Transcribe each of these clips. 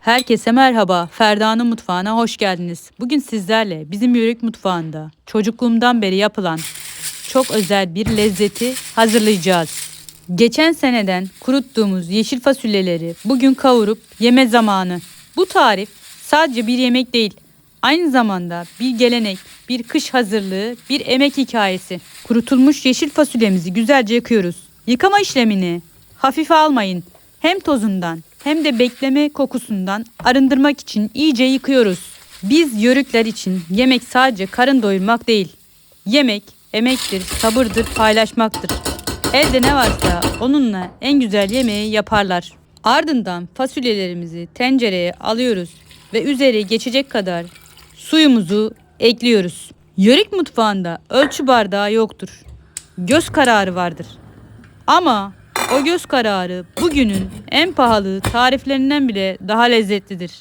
Herkese merhaba. Ferda'nın mutfağına hoş geldiniz. Bugün sizlerle bizim yörük mutfağında çocukluğumdan beri yapılan çok özel bir lezzeti hazırlayacağız. Geçen seneden kuruttuğumuz yeşil fasulyeleri bugün kavurup yeme zamanı. Bu tarif sadece bir yemek değil, aynı zamanda bir gelenek, bir kış hazırlığı, bir emek hikayesi. Kurutulmuş yeşil fasulyemizi güzelce yıkıyoruz. Yıkama işlemini hafife almayın. Hem tozundan hem de bekleme kokusundan arındırmak için iyice yıkıyoruz. Biz yörükler için yemek sadece karın doyurmak değil. Yemek emektir, sabırdır, paylaşmaktır. Elde ne varsa onunla en güzel yemeği yaparlar. Ardından fasulyelerimizi tencereye alıyoruz ve üzeri geçecek kadar suyumuzu ekliyoruz. Yörük mutfağında ölçü bardağı yoktur. Göz kararı vardır. Ama o göz kararı bugünün en pahalı tariflerinden bile daha lezzetlidir.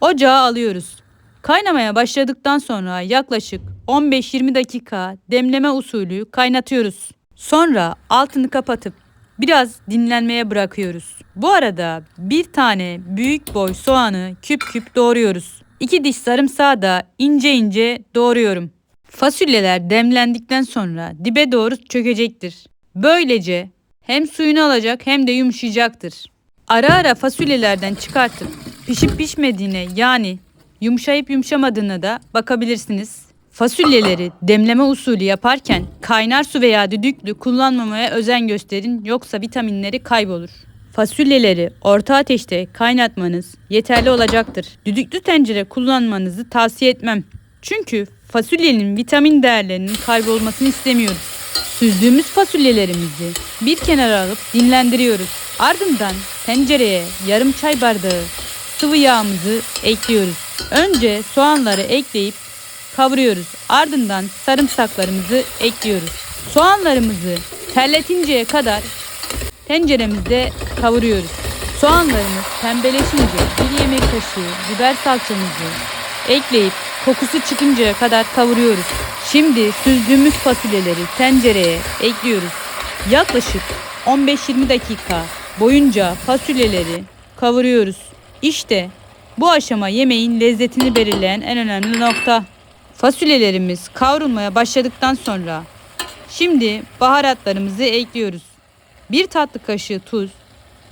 Ocağa alıyoruz. Kaynamaya başladıktan sonra yaklaşık 15-20 dakika demleme usulü kaynatıyoruz. Sonra altını kapatıp biraz dinlenmeye bırakıyoruz. Bu arada bir tane büyük boy soğanı küp küp doğruyoruz. İki diş sarımsağı da ince ince doğruyorum. Fasulyeler demlendikten sonra dibe doğru çökecektir. Böylece hem suyunu alacak hem de yumuşayacaktır. Ara ara fasulyelerden çıkartıp pişip pişmediğine yani yumuşayıp yumuşamadığına da bakabilirsiniz. Fasulyeleri demleme usulü yaparken kaynar su veya düdüklü kullanmamaya özen gösterin yoksa vitaminleri kaybolur. Fasulyeleri orta ateşte kaynatmanız yeterli olacaktır. Düdüklü tencere kullanmanızı tavsiye etmem. Çünkü fasulyenin vitamin değerlerinin kaybolmasını istemiyoruz. Süzdüğümüz fasulyelerimizi bir kenara alıp dinlendiriyoruz. Ardından tencereye yarım çay bardağı sıvı yağımızı ekliyoruz. Önce soğanları ekleyip kavuruyoruz. Ardından sarımsaklarımızı ekliyoruz. Soğanlarımızı terletinceye kadar tenceremizde kavuruyoruz. Soğanlarımız pembeleşince bir yemek kaşığı biber salçamızı ekleyip kokusu çıkıncaya kadar kavuruyoruz. Şimdi süzdüğümüz fasulyeleri tencereye ekliyoruz. Yaklaşık 15-20 dakika boyunca fasulyeleri kavuruyoruz. İşte bu aşama yemeğin lezzetini belirleyen en önemli nokta. Fasulyelerimiz kavrulmaya başladıktan sonra şimdi baharatlarımızı ekliyoruz. 1 tatlı kaşığı tuz,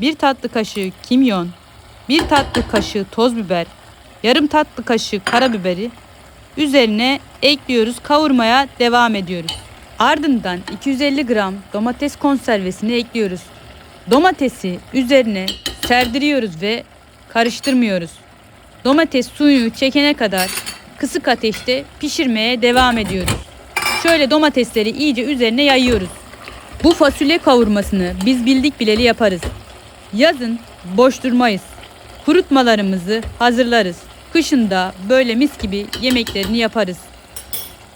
1 tatlı kaşığı kimyon, 1 tatlı kaşığı toz biber, yarım tatlı kaşığı karabiberi üzerine ekliyoruz. Kavurmaya devam ediyoruz. Ardından 250 gram domates konservesini ekliyoruz. Domatesi üzerine serdiriyoruz ve karıştırmıyoruz. Domates suyunu çekene kadar kısık ateşte pişirmeye devam ediyoruz. Şöyle domatesleri iyice üzerine yayıyoruz. Bu fasulye kavurmasını biz bildik bileli yaparız. Yazın boş durmayız. Kurutmalarımızı hazırlarız. Kışında böyle mis gibi yemeklerini yaparız.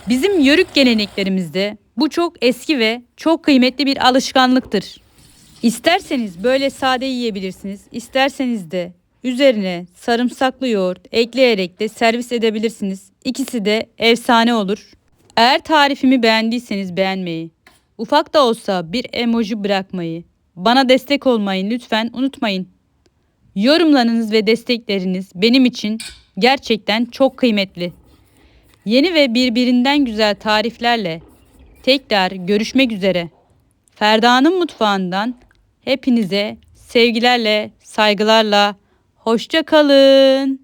Bizim yörük geleneklerimizde bu çok eski ve çok kıymetli bir alışkanlıktır. İsterseniz böyle sade yiyebilirsiniz, isterseniz de üzerine sarımsaklı yoğurt ekleyerek de servis edebilirsiniz. İkisi de efsane olur. Eğer tarifimi beğendiyseniz beğenmeyi, ufak da olsa bir emoji bırakmayı, bana destek olmayı lütfen unutmayın. Yorumlarınız ve destekleriniz benim için gerçekten çok kıymetli. Yeni ve birbirinden güzel tariflerle tekrar görüşmek üzere. Ferda'nın mutfağından hepinize sevgilerle, saygılarla hoşça kalın.